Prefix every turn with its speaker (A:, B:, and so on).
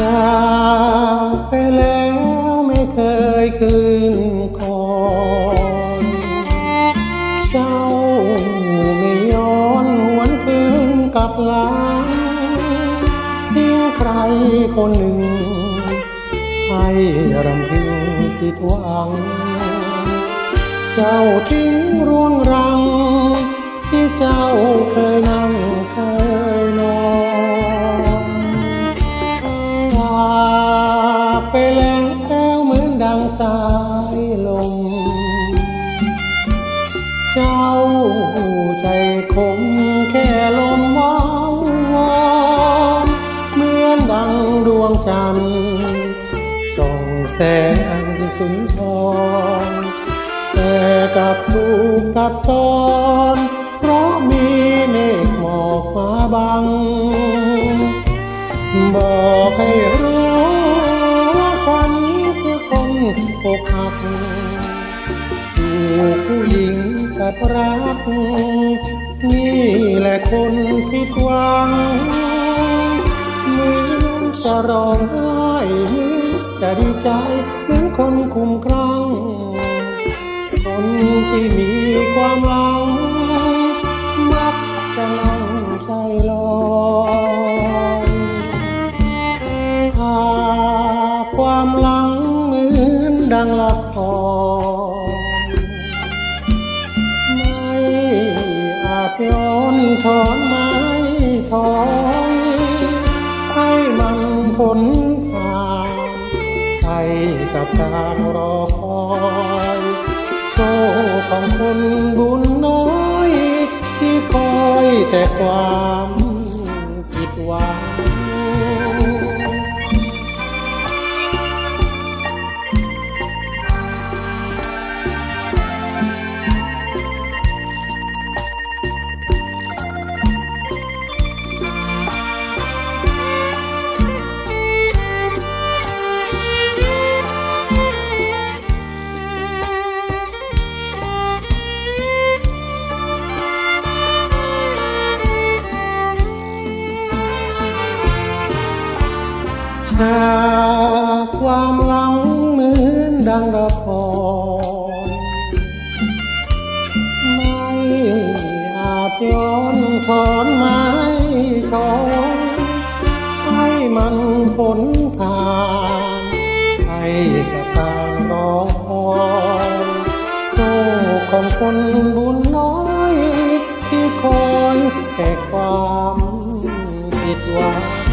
A: จากไปแล้วไม่เคยคืนคอนเจ้าไม่ย้อนหวนคืนกลับหลังทิ้งใครคนหนึ่ง ให้รำพึงผิดหวัง เจ้าทิ้งรวง ไปแล้วเหมือนดังสายลม เจ้าใจคงแค่ลมว้าววอนเหมือนดังดวงจันทร์ส่องแสงสุนทรแต่กลับถูกตัดตอน เพราะมีเมฆหมอกมาบัง บอกให้ ผู้หญิงกัดรัก นี่แหละคนผิดหวังเหมือนจะร้องไห้เหมือนจะดีใจเหมือนคนคุ้มครั่งคนที่มีความหลังมักจะนั่งใจลอยหาความหลังเหมือนดังละคร ถอนไม้ถอนให้มันผลผ่านไปกับการรอคอย โชคของคนบุญน้อย หากความหลังเหมือนดังละครไม่อาจย้อนถอนไม้ของให้มันผลทางให้กระตางรอคอยโชคของคนบุญน้อย ที่คอยแต่ความผิดหวัง